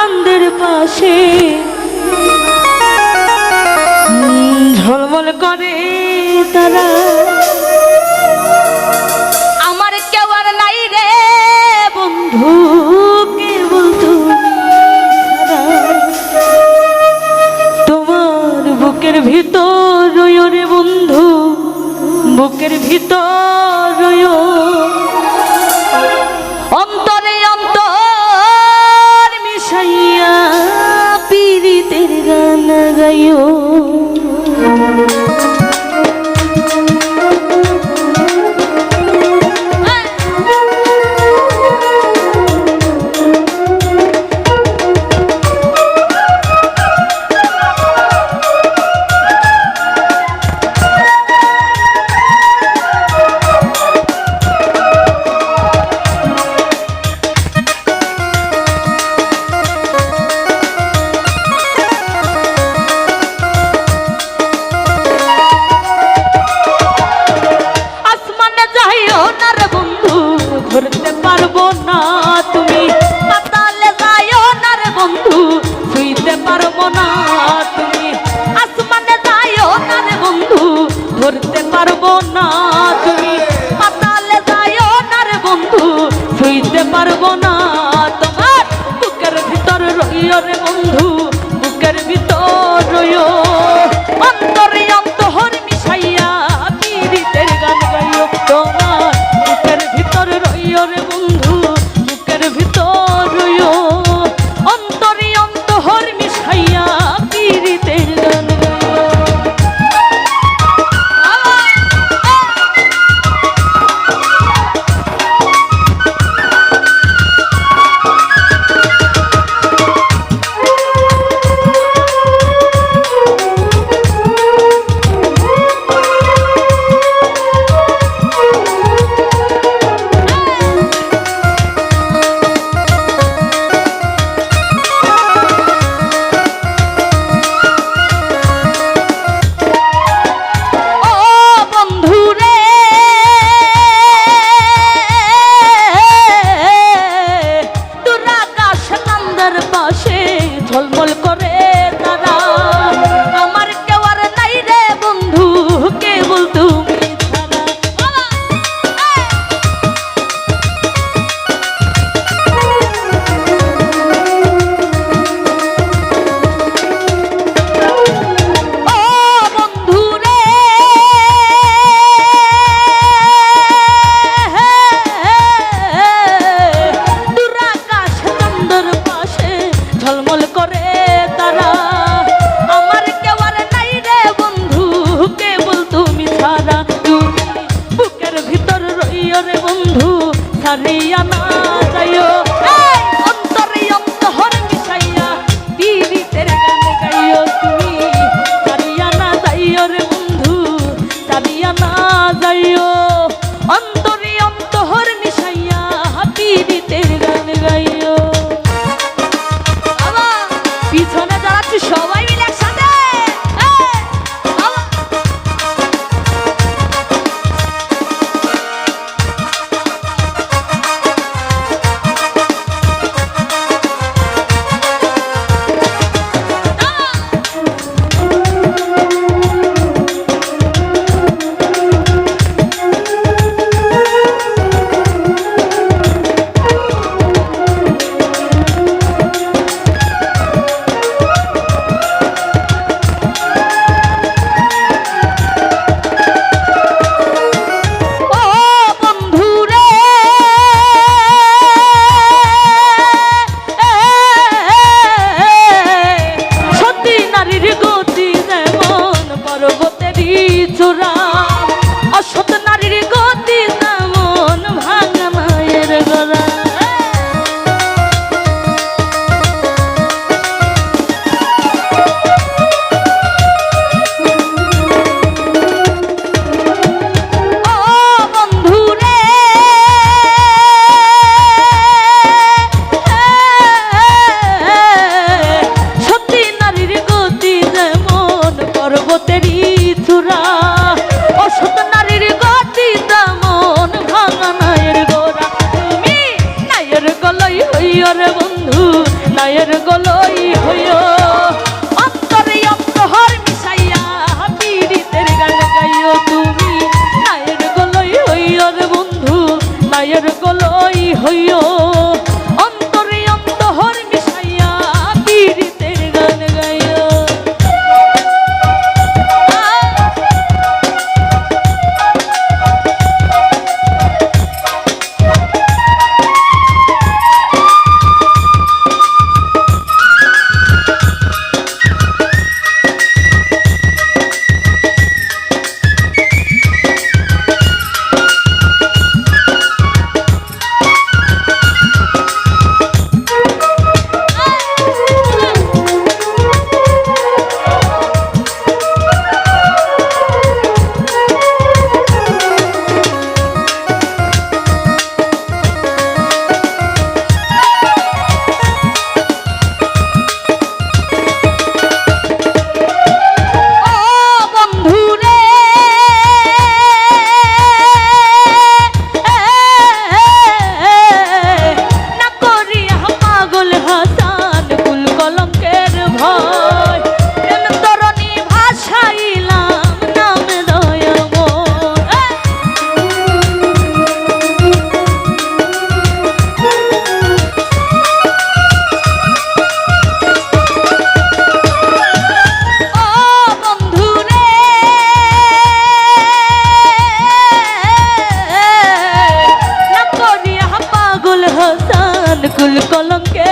চাঁদের পাশে। ঝলমল করে তারা। আমার কেউ আর নাই রে বন্ধু। তোমার বুকের ভিতর রে বন্ধু। বুকের ভিতর রয় Por চুল কলঙ্কে